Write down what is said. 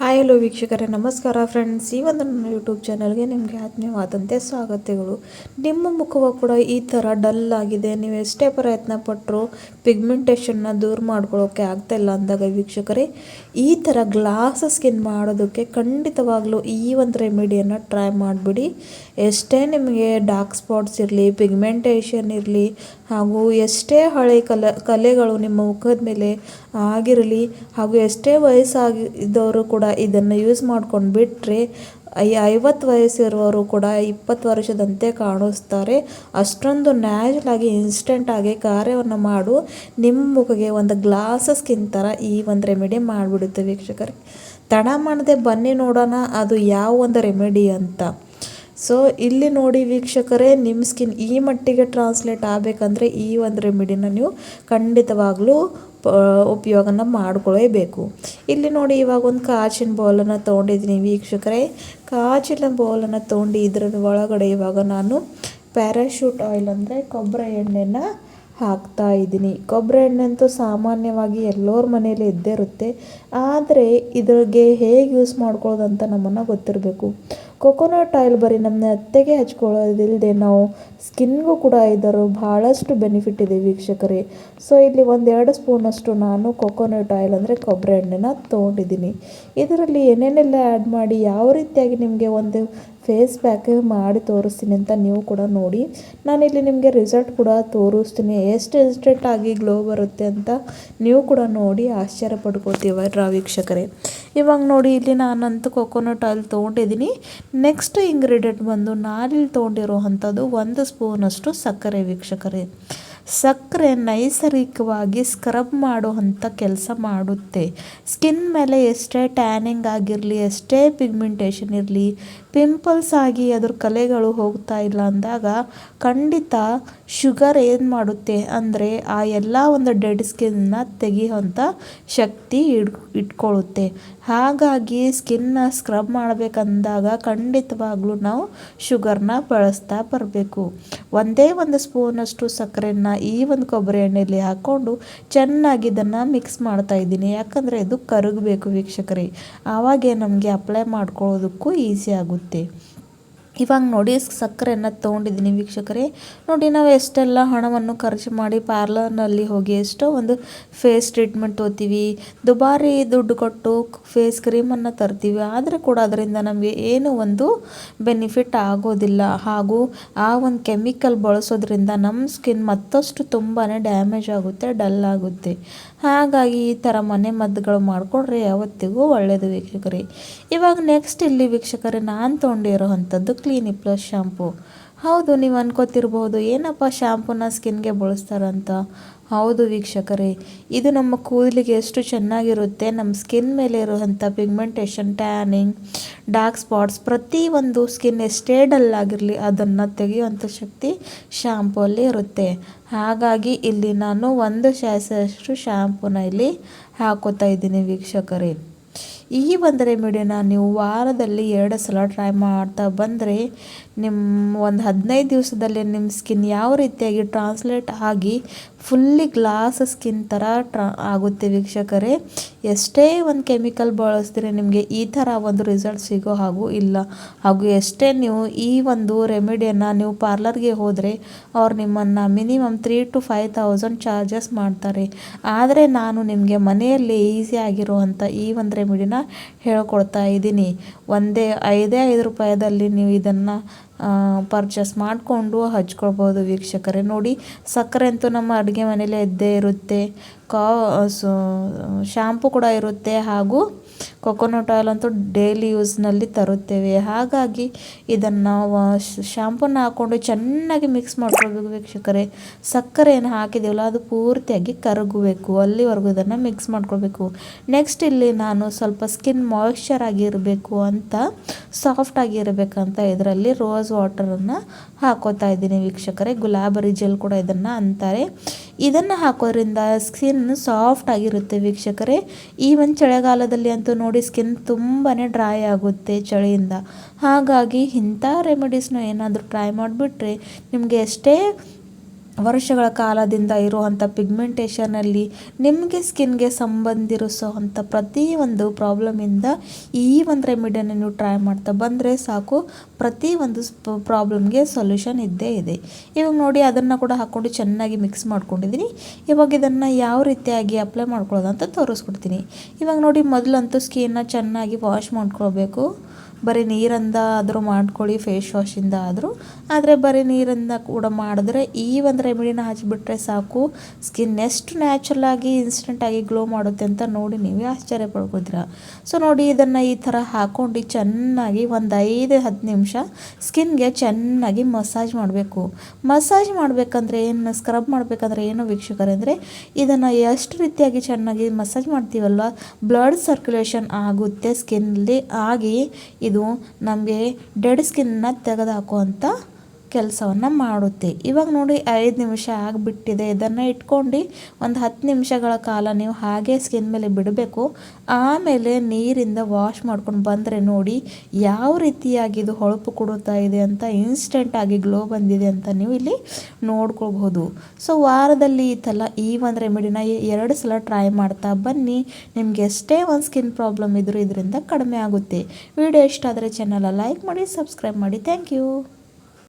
Hi, hello ವೀಕ್ಷಕರೇ, ನಮಸ್ಕಾರ friends ಈ ಒಂದು ನನ್ನ ಯೂಟ್ಯೂಬ್ ಚಾನಲ್ಗೆ ನಿಮಗೆ ಆತ್ಮೀಯವಾದಂತೆ ಸ್ವಾಗತಗಳು. ನಿಮ್ಮ ಮುಖವು ಕೂಡ ಈ ಥರ ಡಲ್ ಆಗಿದೆ. ನೀವು ಎಷ್ಟೇ ಪ್ರಯತ್ನ ಪಟ್ಟರು ಪಿಗ್ಮೆಂಟೇಷನ್ನ ದೂರ ಮಾಡ್ಕೊಳ್ಳೋಕ್ಕೆ ಆಗ್ತಾ ಇಲ್ಲ ಅಂದಾಗ ವೀಕ್ಷಕರೇ, ಈ ಥರ ಗ್ಲಾಸ್ ಸ್ಕಿನ್ ಮಾಡೋದಕ್ಕೆ ಖಂಡಿತವಾಗ್ಲೂ ಈ ಒಂದು ರೆಮಿಡಿಯನ್ನು ಟ್ರೈ ಮಾಡಿಬಿಡಿ. ಎಷ್ಟೇ ನಿಮಗೆ ಡಾರ್ಕ್ ಸ್ಪಾಟ್ಸ್ ಇರಲಿ ಪಿಗ್ಮೆಂಟೇಷನ್ ಇರಲಿ, ಹಾಗೂ ಎಷ್ಟೇ ಹಳೆ ಕಲ, ಕಲೆಗಳು ನಿಮ್ಮ ಮುಖದ ಮೇಲೆ ಆಗಿರಲಿ, ಹಾಗೂ ಎಷ್ಟೇ ವಯಸ್ಸಾಗಿದ್ದವರು ಕೂಡ ಇದನ್ನು ಯೂಸ್ ಮಾಡ್ಕೊಂಡು ಬಿಟ್ಟರೆ ಐವತ್ತು ವಯಸ್ಸಿರುವವರು ಕೂಡ ಇಪ್ಪತ್ತು ವರ್ಷದಂತೆ ಕಾಣಿಸ್ತಾರೆ. ಅಷ್ಟೊಂದು ನ್ಯಾಚುರಲ್ ಆಗಿ ಇನ್ಸ್ಟೆಂಟ್ ಆಗಿ ಕಾರ್ಯವನ್ನು ಮಾಡು. ನಿಮ್ಮ ಮುಖಕ್ಕೆ ಒಂದು ಗ್ಲಾಸ್ ಸ್ಕಿನ್ ಥರ ಈ ಒಂದು ರೆಮಿಡಿ ಮಾಡಿಬಿಡುತ್ತೆ ವೀಕ್ಷಕರೇ. ತಡ ಮಾಡದೆ ಬನ್ನಿ ನೋಡೋಣ ಅದು ಯಾವ ಒಂದು ರೆಮಿಡಿ ಅಂತ. ಸೊ ಇಲ್ಲಿ ನೋಡಿ ವೀಕ್ಷಕರೇ, ನಿಮ್ಮ ಸ್ಕಿನ್ ಈ ಮಟ್ಟಿಗೆ ಟ್ರಾನ್ಸ್ಲೇಟ್ ಆಗಬೇಕಂದ್ರೆ ಈ ಒಂದು ರೆಮಿಡಿನ ನೀವು ಖಂಡಿತವಾಗ್ಲೂ ಉಪಯೋಗನ ಮಾಡ್ಕೊಳ್ಳೇಬೇಕು ಇಲ್ಲಿ ನೋಡಿ ಇವಾಗ ಒಂದು ಕಾಚಿನ ಬೌಲನ್ನು ತೊಗೊಂಡಿದ್ದೀನಿ ವೀಕ್ಷಕರೇ. ಕಾಚಿನ ಬೌಲನ್ನು ತೊಗೊಂಡು ಇದರ ಒಳಗಡೆ ಇವಾಗ ನಾನು ಪ್ಯಾರಾಶೂಟ್ ಆಯಿಲ್ ಅಂದರೆ ಕೊಬ್ಬರಿ ಎಣ್ಣೆನ ಹಾಕ್ತಾ ಇದ್ದೀನಿ. ಕೊಬ್ಬರಿ ಎಣ್ಣೆ ಅಂತೂ ಸಾಮಾನ್ಯವಾಗಿ ಎಲ್ಲರ ಮನೇಲಿ ಇದ್ದೇ ಇರುತ್ತೆ. ಆದರೆ ಇದ್ರಿಗೆ ಹೇಗೆ ಯೂಸ್ ಮಾಡ್ಕೊಳ್ಳೋದು ಅಂತ ನಮ್ಮನ್ನು ಗೊತ್ತಿರಬೇಕು. ಕೊಕೊನಟ್ ಆಯಿಲ್ ಬರೀ ನಮ್ಮ ಹತ್ತೆಗೆ ಹಚ್ಕೊಳ್ಳೋದಿಲ್ಲದೆ ನಾವು ಸ್ಕಿನ್ಗೂ ಕೂಡ ಇದ್ದರು ಭಾಳಷ್ಟು ಬೆನಿಫಿಟ್ ಇದೆ ವೀಕ್ಷಕರೇ. ಸೊ ಇಲ್ಲಿ ಒಂದೆರಡು ಸ್ಪೂನಷ್ಟು ನಾನು ಕೊಕೊನಟ್ ಆಯಿಲ್ ಅಂದರೆ ಕೊಬ್ಬರಿ ಎಣ್ಣೆನ ತೊಗೊಂಡಿದ್ದೀನಿ. ಇದರಲ್ಲಿ ಏನೇನೆಲ್ಲ ಆ್ಯಡ್ ಮಾಡಿ, ಯಾವ ರೀತಿಯಾಗಿ ನಿಮಗೆ ಒಂದು ಫೇಸ್ ಪ್ಯಾಕ್ ಮಾಡಿ ತೋರಿಸ್ತೀನಿ ಅಂತ ನೀವು ಕೂಡ ನೋಡಿ. ನಾನಿಲ್ಲಿ ನಿಮಗೆ ರಿಸಲ್ಟ್ ಕೂಡ ತೋರಿಸ್ತೀನಿ. ಎಷ್ಟು ಇನ್ಸ್ಟೆಂಟ್ ಆಗಿ ಗ್ಲೋ ಬರುತ್ತೆ ಅಂತ ನೀವು ಕೂಡ ನೋಡಿ. ಆಶ್ಚರ್ಯ ಪಡ್ಕೋತೀವ ವೀಕ್ಷಕರೇ. ಇವಾಗ ನೋಡಿ ಇಲ್ಲಿ ನಾನಂತೂ ಕೊಕೊನಟ್ ಆಯಿಲ್ ತೊಗೊಂಡಿದ್ದೀನಿ. ನೆಕ್ಸ್ಟ್ ಇಂಗ್ರೀಡಿಯೆಂಟ್ ಬಂದು ನಾನಿಲ್ಲಿ ತೊಗೊಂಡಿರೋ ಅಂಥದ್ದು ಒಂದು ಸ್ಪೂನಷ್ಟು ಸಕ್ಕರೆ ವೀಕ್ಷಕರೇ. ಸಕ್ಕರೆ ನೈಸರ್ಗಿಕವಾಗಿ ಸ್ಕ್ರಬ್ ಮಾಡುವಂಥ ಕೆಲಸ ಮಾಡುತ್ತೆ. ಸ್ಕಿನ್ ಮೇಲೆ ಎಷ್ಟೇ ಟ್ಯಾನಿಂಗ್ ಆಗಿರಲಿ, ಎಷ್ಟೇ ಪಿಗ್ಮೆಂಟೇಷನ್ ಇರಲಿ ಪಿಂಪಲ್ಸ್ ಆಗಿ ಅದ್ರ ಕಲೆಗಳು ಹೋಗ್ತಾ ಇಲ್ಲ ಅಂದಾಗ ಖಂಡಿತ ಶುಗರ್ ಏನು ಮಾಡುತ್ತೆ ಅಂದರೆ ಆ ಎಲ್ಲ ಒಂದು ಡೆಡ್ ಸ್ಕಿನ್ನ ತೆಗೆಯುವಂಥ ಶಕ್ತಿ ಇಡ್ ಇಟ್ಕೊಳ್ಳುತ್ತೆ ಹಾಗಾಗಿ ಸ್ಕಿನ್ನ ಸ್ಕ್ರಬ್ ಮಾಡಬೇಕಂದಾಗ ಖಂಡಿತವಾಗ್ಲೂ ನಾವು ಶುಗರ್ನ ಬಳಸ್ತಾ ಬರಬೇಕು. ಒಂದೇ ಒಂದು ಸ್ಪೂನಷ್ಟು ಸಕ್ಕರೆನ ಈ ಒಂದು ಕೊಬ್ಬರಿ ಎಣ್ಣೆಯಲ್ಲಿ ಹಾಕ್ಕೊಂಡು ಚೆನ್ನಾಗಿ ಇದನ್ನು ಮಿಕ್ಸ್ ಮಾಡ್ತಾ ಇದ್ದೀನಿ. ಯಾಕಂದರೆ ಇದು ಕರಗಬೇಕು ವೀಕ್ಷಕರೇ. ಆವಾಗೇ ನಮಗೆ ಅಪ್ಲೈ ಮಾಡ್ಕೊಳ್ಳೋದಕ್ಕೂ ಈಸಿ ಆಗುತ್ತೆ. ಇವಾಗ ನೋಡಿ ಸಕ್ಕರೆಯನ್ನು ತೊಗೊಂಡಿದ್ದೀನಿ ವೀಕ್ಷಕರೇ. ನೋಡಿ ನಾವು ಎಷ್ಟೆಲ್ಲ ಹಣವನ್ನು ಖರ್ಚು ಮಾಡಿ ಪಾರ್ಲರ್ನಲ್ಲಿ ಹೋಗಿ ಎಷ್ಟೋ ಒಂದು ಫೇಸ್ ಟ್ರೀಟ್ಮೆಂಟ್ ತೊಗೋತೀವಿ ದುಬಾರಿ ದುಡ್ಡು ಕೊಟ್ಟು ಫೇಸ್ ಕ್ರೀಮನ್ನು ತರ್ತೀವಿ. ಆದರೆ ಕೂಡ ಅದರಿಂದ ನಮಗೆ ಏನು ಒಂದು ಬೆನಿಫಿಟ್ ಆಗೋದಿಲ್ಲ. ಹಾಗೂ ಆ ಒಂದು ಕೆಮಿಕಲ್ ಬಳಸೋದ್ರಿಂದ ನಮ್ಮ ಸ್ಕಿನ್ ಮತ್ತಷ್ಟು ತುಂಬಾ ಡ್ಯಾಮೇಜ್ ಆಗುತ್ತೆ, ಡಲ್ ಆಗುತ್ತೆ. ಹಾಗಾಗಿ ಈ ಥರ ಮನೆ ಮದ್ದುಗಳು ಮಾಡಿಕೊಂಡ್ರೆ ಯಾವತ್ತಿಗೂ ಒಳ್ಳೆಯದು ವೀಕ್ಷಕರೇ. ಇವಾಗ ನೆಕ್ಸ್ಟ್ ಇಲ್ಲಿ ವೀಕ್ಷಕರೇ ನಾನು ತೊಗೊಂಡಿರೋ ಅಂಥದ್ದು ಕ್ಲೀನಿಕ್ ಪ್ಲಸ್ ಶ್ಯಾಂಪು ಹೌದು, ನೀವು ಅನ್ಕೋತಿರ್ಬೋದು, ಏನಪ್ಪ ಶಾಂಪೂನ ಸ್ಕಿನ್ಗೆ ಬಳಸ್ತಾರಂತ? ಹೌದು ವೀಕ್ಷಕರೇ, ಇದು ನಮ್ಮ ಕೂದಲಿಗೆ ಎಷ್ಟು ಚೆನ್ನಾಗಿರುತ್ತೆ. ನಮ್ಮ ಸ್ಕಿನ್ ಮೇಲೆ ಇರುವಂಥ ಪಿಗ್ಮೆಂಟೇಷನ್ ಟ್ಯಾನಿಂಗ್ ಡಾರ್ಕ್ ಸ್ಪಾಟ್ಸ್ ಪ್ರತಿಯೊಂದು ಸ್ಕಿನ್ ಎಷ್ಟೇ ಡಲ್ ಆಗಿರಲಿ, ಅದನ್ನು ತೆಗೆಯುವಂಥ ಶಕ್ತಿ ಶ್ಯಾಂಪೂಲ್ಲಿ ಇರುತ್ತೆ. ಹಾಗಾಗಿ ಇಲ್ಲಿ ನಾನು ಒಂದು ಶಾಸಷ್ಟು ಶ್ಯಾಂಪೂನ ಇಲ್ಲಿ ಹಾಕೋತಾ ಇದ್ದೀನಿ ವೀಕ್ಷಕರೇ. ಈ ಒಂದು ರೆಮಿಡಿನ ನೀವು ವಾರದಲ್ಲಿ ಎರಡು ಸಲ ಟ್ರೈ ಮಾಡ್ತಾ ಬಂದರೆ, ನಿಮ್ಮ ಒಂದು ಹದಿನೈದು ದಿವಸದಲ್ಲಿ ನಿಮ್ಮ ಸ್ಕಿನ್ ಯಾವ ರೀತಿಯಾಗಿ ಟ್ರಾನ್ಸ್ಲೇಟ್ ಆಗಿ ಫುಲ್ಲಿ ಗ್ಲಾಸ್ ಸ್ಕಿನ್ ಥರ ಟ್ರಾ ಆಗುತ್ತೆ ವೀಕ್ಷಕರೇ. ಎಷ್ಟೇ ಒಂದು ಕೆಮಿಕಲ್ ಬಳಸಿದ್ರೆ ನಿಮಗೆ ಈ ಥರ ಒಂದು ರಿಸಲ್ಟ್ ಸಿಗೋ ಹಾಗೂ ಇಲ್ಲ. ಹಾಗೂ ಎಷ್ಟೇ ನೀವು ಈ ಒಂದು ರೆಮಿಡಿಯನ್ನು ನೀವು ಪಾರ್ಲರ್ಗೆ ಹೋದರೆ, ಅವ್ರು ನಿಮ್ಮನ್ನು minimum three to five thousand charges ಮಾಡ್ತಾರೆ. ಆದರೆ ನಾನು ನಿಮಗೆ ಮನೆಯಲ್ಲಿ ಈಸಿ ಆಗಿರುವಂಥ ಈ ಒಂದು ರೆಮಿಡಿನ ಹೇಳ್ಕೊಡ್ತಾ ಇದ್ದೀನಿ. ಒಂದೇ, ಐದೇ, ಐದು ರೂಪಾಯಿದಲ್ಲಿ ನೀವು ಇದನ್ನು ಪರ್ಚೇಸ್ ಮಾಡಿಕೊಂಡು ಹಚ್ಕೊಳ್ಬೋದು ವೀಕ್ಷಕರೇ. ನೋಡಿ, ಸಕ್ಕರೆ ಅಂತೂ ನಮ್ಮ ಅಡುಗೆ ಮನೆಯಲ್ಲೇ ಇದ್ದೇ ಇರುತ್ತೆ. ಕಾ, ಸೊ ಕೂಡ ಇರುತ್ತೆ ಹಾಗೂ ಕೊಕೊನಟ್ ಆಯಿಲ್ ಅಂತೂ ಡೈಲಿ ಯೂಸ್ನಲ್ಲಿ ತರುತ್ತೇವೆ. ಹಾಗಾಗಿ ಇದನ್ನು ಶಾಂಪೂನ ಹಾಕ್ಕೊಂಡು ಚೆನ್ನಾಗಿ ಮಿಕ್ಸ್ ಮಾಡ್ಕೊಳ್ಬೇಕು ವೀಕ್ಷಕರೇ. ಸಕ್ಕರೆಯನ್ನು ಹಾಕಿದ್ದೀವಲ್ಲ ಅದು ಪೂರ್ತಿಯಾಗಿ ಕರಗಬೇಕು. ಅಲ್ಲಿವರೆಗೂ ಇದನ್ನು ಮಿಕ್ಸ್ ಮಾಡ್ಕೊಳ್ಬೇಕು. ನೆಕ್ಸ್ಟ್ ಇಲ್ಲಿ ನಾನು ಸ್ವಲ್ಪ ಸ್ಕಿನ್ ಮಾಯಿಶ್ಚರ್ ಆಗಿರಬೇಕು ಅಂತ ಸಾಫ್ಟ್ ಆಗಿರಬೇಕಂತ ಇದರಲ್ಲಿ ರೋಸ್ ವಾಟರನ್ನು ಹಾಕೋತಾ ಇದ್ದೀನಿ ವೀಕ್ಷಕರೇ. ಗುಲಾಬರಿ ಜೆಲ್ ಕೂಡ ಇದನ್ನು ಅಂತಾರೆ. ಇದನ್ನು ಹಾಕೋದ್ರಿಂದ ಸ್ಕಿನ್ ಸಾಫ್ಟ್ ಆಗಿರುತ್ತೆ ವೀಕ್ಷಕರೇ. ಈ ಒಂದು ಚಳಿಗಾಲದಲ್ಲಿ ಅಂತೂ ನೋಡಿ ಸ್ಕಿನ್ ತುಂಬಾ ಡ್ರೈ ಆಗುತ್ತೆ ಚಳಿಯಿಂದ. ಹಾಗಾಗಿ ಇಂಥ ರೆಮಿಡೀಸ್ನ ಏನಾದರೂ ಟ್ರೈ ಮಾಡಿಬಿಟ್ರೆ ನಿಮಗೆ ಎಷ್ಟೇ ವರ್ಷಗಳ ಕಾಲದಿಂದ ಇರುವಂಥ ಪಿಗ್ಮೆಂಟೇಷನಲ್ಲಿ ನಿಮಗೆ ಸ್ಕಿನ್ಗೆ ಸಂಬಂಧಿಸಿರುವಂಥ ಪ್ರತಿಯೊಂದು ಪ್ರಾಬ್ಲಮಿಂದ ಈ ಒಂದು ರೆಮಿಡಿಯನ್ನು ನೀವು ಟ್ರೈ ಮಾಡ್ತಾ ಬಂದರೆ ಸಾಕು. ಪ್ರತಿ ಒಂದು ಪ್ರಾಬ್ಲಮ್ಗೆ ಸೊಲ್ಯೂಷನ್ ಇದ್ದೇ ಇದೆ. ಇವಾಗ ನೋಡಿ, ಅದನ್ನು ಕೂಡ ಹಾಕ್ಕೊಂಡು ಚೆನ್ನಾಗಿ ಮಿಕ್ಸ್ ಮಾಡ್ಕೊಂಡಿದ್ದೀನಿ ಇವಾಗ ಇದನ್ನು ಯಾವ ರೀತಿಯಾಗಿ ಅಪ್ಲೈ ಮಾಡ್ಕೊಳ್ಳೋದು ಅಂತ ತೋರಿಸ್ಕೊಡ್ತೀನಿ. ಇವಾಗ ನೋಡಿ, ಮೊದಲಂತೂ ಸ್ಕಿನ್ನ ಚೆನ್ನಾಗಿ ವಾಶ್ ಮಾಡ್ಕೊಳ್ಬೇಕು. ಬರೀ ನೀರಿಂದ ಆದರೂ ಮಾಡ್ಕೊಳ್ಳಿ ಫೇಸ್ ವಾಶಿಂದ ಆದರೂ. ಆದರೆ ಬರೀ ನೀರಿಂದ ಕೂಡ ಮಾಡಿದ್ರೆ ಈ ಒಂದು ರೆಮಿಡಿನ ಹಚ್ಚಿಬಿಟ್ರೆ ಸಾಕು. ಸ್ಕಿನ್ ಎಷ್ಟು ನ್ಯಾಚುರಲಾಗಿ ಇನ್ಸ್ಟೆಂಟಾಗಿ ಗ್ಲೋ ಮಾಡುತ್ತೆ ಅಂತ ನೋಡಿ ನೀವೇ ಆಶ್ಚರ್ಯ ಪಡ್ಕೊತೀರಾ. ಸೊ ನೋಡಿ ಇದನ್ನು ಈ ಥರ ಹಾಕ್ಕೊಂಡು ಚೆನ್ನಾಗಿ ಒಂದು ಐದು ಹತ್ತು ನಿಮಿಷ ಸ್ಕಿನ್ಗೆ ಚೆನ್ನಾಗಿ ಮಸಾಜ್ ಮಾಡಬೇಕು. ಮಸಾಜ್ ಮಾಡಬೇಕಂದ್ರೆ ಏನು ಸ್ಕ್ರಬ್ ಮಾಡಬೇಕಂದ್ರೆ ಏನು ವೀಕ್ಷಕರೇ? ಅಂದರೆ ಇದನ್ನು ಎಷ್ಟು ರೀತಿಯಾಗಿ ಚೆನ್ನಾಗಿ ಮಸಾಜ್ ಮಾಡ್ತೀವಲ್ವ? ಬ್ಲಡ್ ಸರ್ಕ್ಯುಲೇಷನ್ ಆಗುತ್ತೆ ಸ್ಕಿನ್ನಲ್ಲಿ ಆಗಿ ಇದು ನಮಗೆ ಡೆಡ್ ಸ್ಕಿನ್ನ ತೆಗೆದುಹಾಕುವಂಥ ಕೆಲಸವನ್ನು ಮಾಡುತ್ತೆ. ಇವಾಗ ನೋಡಿ ಐದು ನಿಮಿಷ ಆಗಿಬಿಟ್ಟಿದೆ. ಇದನ್ನು ಇಟ್ಕೊಂಡು ಒಂದು ಹತ್ತು ನಿಮಿಷಗಳ ಕಾಲ ನೀವು ಹಾಗೆ ಸ್ಕಿನ್ ಮೇಲೆ ಬಿಡಬೇಕು. ಆಮೇಲೆ ನೀರಿಂದ ವಾಶ್ ಮಾಡ್ಕೊಂಡು ಬಂದರೆ ನೋಡಿ ಯಾವ ರೀತಿಯಾಗಿ ಇದು ಹೊಳಪು ಕೊಡುತ್ತಾ ಇದೆ ಅಂತ ಇನ್ಸ್ಟೆಂಟಾಗಿ ಗ್ಲೋ ಬಂದಿದೆ ಅಂತ ನೀವು ಇಲ್ಲಿ ನೋಡ್ಕೊಳ್ಬಹುದು. ಸೊ ವಾರದಲ್ಲಿ ಈ ಥರ ಈ ಒಂದು ರೆಮಿಡಿನ ಎರಡು ಸಲ ಟ್ರೈ ಮಾಡ್ತಾ ಬನ್ನಿ. ನಿಮಗೆ ಎಷ್ಟೇ ಒಂದು ಸ್ಕಿನ್ ಪ್ರಾಬ್ಲಮ್ ಇದ್ದರೂ ಇದರಿಂದ ಕಡಿಮೆ ಆಗುತ್ತೆ. ವಿಡಿಯೋ ಇಷ್ಟ ಆದರೆ ಚಾನಲ ಲೈಕ್ ಮಾಡಿ ಸಬ್ಸ್ಕ್ರೈಬ್ ಮಾಡಿ. Thank you